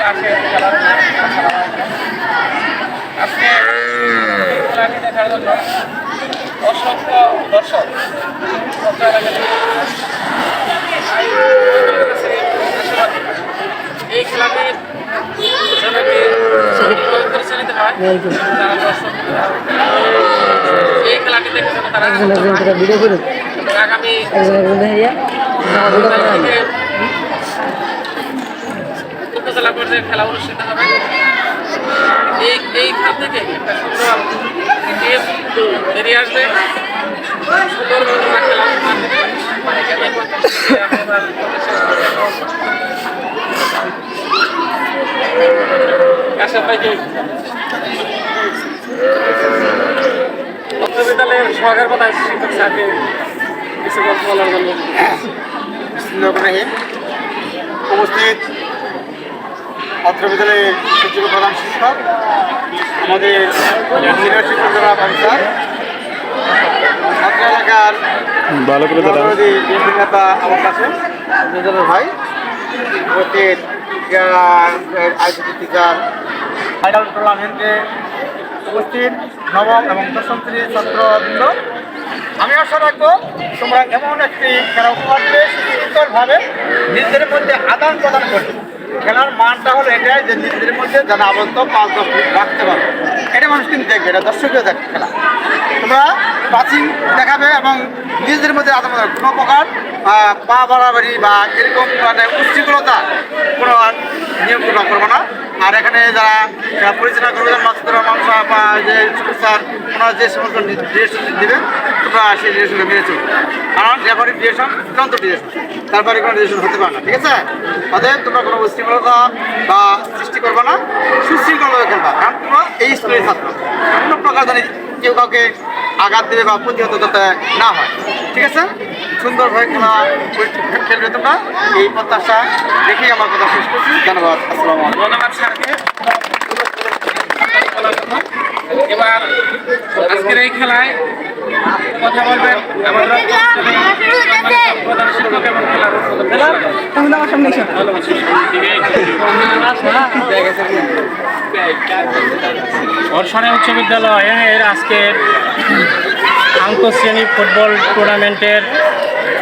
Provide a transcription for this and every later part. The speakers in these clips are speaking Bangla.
আজকে খেলাটি দেখার জন্য অসংখ্য দর্শক। এই খেলাটির পরিচালিত হয় যারা দর্শক এই খেলাটি দেখে তারা আগামী উপজেলা পর্যায়ে খেলা অনুষ্ঠিত হবে। এই এই খাত থেকে একটা সুন্দর টিম বেরিয়ে আসবে। সুন্দর খেলা কাশেম ভাইকে বিদ্যালয়ের সহকার কথা শিক্ষক স্যারকে বলার জন্য। উপস্থিত। অত্র বিদ্যালয়ের সচিব প্রধান শিক্ষক আমাদের সিনিয়র শিক্ষক জনাব স্যার অত্র এলাকার ভালো করে নেতা আমার কাছে ভাই উপস্থিত আইসিটি টিচার ফাইনাল টুর্নামেন্টে উপস্থিত নবম এবং দশম শ্রেণির ছাত্রবৃন্দ আমি আশা রাখব তোমরা এমন একটি খেলা উপহার পেয়ে সুন্দরভাবে নিজেদের মধ্যে আদান প্রদান করবে। খেলার মানটা হলো এটাই যে নিজেদের মধ্যে যেন আবদ্ধ পাঁচ দশ মিনিট রাখতে পারো। এটা মানুষ কিন্তু দেখবে, এটা দর্শকীয় দেখবে খেলা। তোমরা প্রাচীন দেখাবে এবং নিজেদের মধ্যে আদান কোনো প্রকার পা বাড়াবাড়ি বা এরকম মানে উচ্ছৃঙ্খলতা কোনো নিয়ম তোমরা করব না। আর এখানে যারা পরিচালনা করবে, যেমন মাসুদুর রহমান সাহেব বা যে স্যার, ওনারা যে সমস্ত ডিরেকশন দেবে, তোমরা সেই ডিরেকশনটা মেনে চলবে। কারণ রেফারি ডিরেকশন চূড়ান্ত তারপরে কোনো ডিরেকশন হতে পারে না, ঠিক আছে? অতএব তোমরা কোনো উশৃঙ্খলতা বা সৃষ্টি করবে না সুশৃঙ্খলভাবে খেলবা, কারণ তোমরা এই স্কুলের ছাত্র। কোনো প্রকার জানি কেউ কাউকে আঘাত দেবে বা প্রতিহত করতে না হয়, ঠিক আছে? সুন্দরভাবে খেলা খেলবে তোমরা। এই প্রত্যাশা দেখেই আমার কথা শেষ করছি। ধন্যবাদ, আসসালামু ধন্যবাদ স্যারকে। এবার আজকের এই খেলায় কথা বলবেন আমাদের প্রধান শিক্ষক এবং খেলার উদ্বোধক বর্ষণে উচ্চ বিদ্যালয়ের আজকের আন্তঃশ্রেণী ফুটবল টুর্নামেন্টের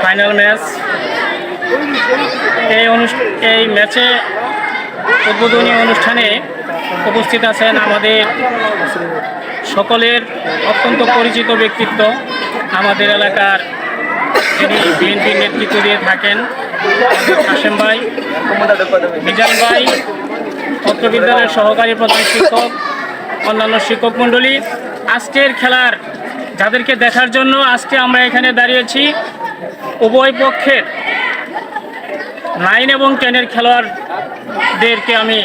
ফাইনাল ম্যাচ। এই অনুষ্ঠ এই ম্যাচে উদ্বোধনী অনুষ্ঠানে উপস্থিত আছেন আমাদের সকলের অত্যন্ত পরিচিত ব্যক্তিত্ব আমাদের এলাকার যিনি বিএনপির নেতৃত্ব দিয়ে থাকেন কাশেম ভাই, মিজান ভাই পত্র বিদ্যালয়ের সহকারী প্রধান শিক্ষক, অন্যান্য শিক্ষক মণ্ডলী। আজকের খেলার যাদেরকে দেখার জন্য আজকে আমরা এখানে দাঁড়িয়েছি। উভয় পক্ষের নাইন এবং টেনের খেলোয়াড়দেরকে আমি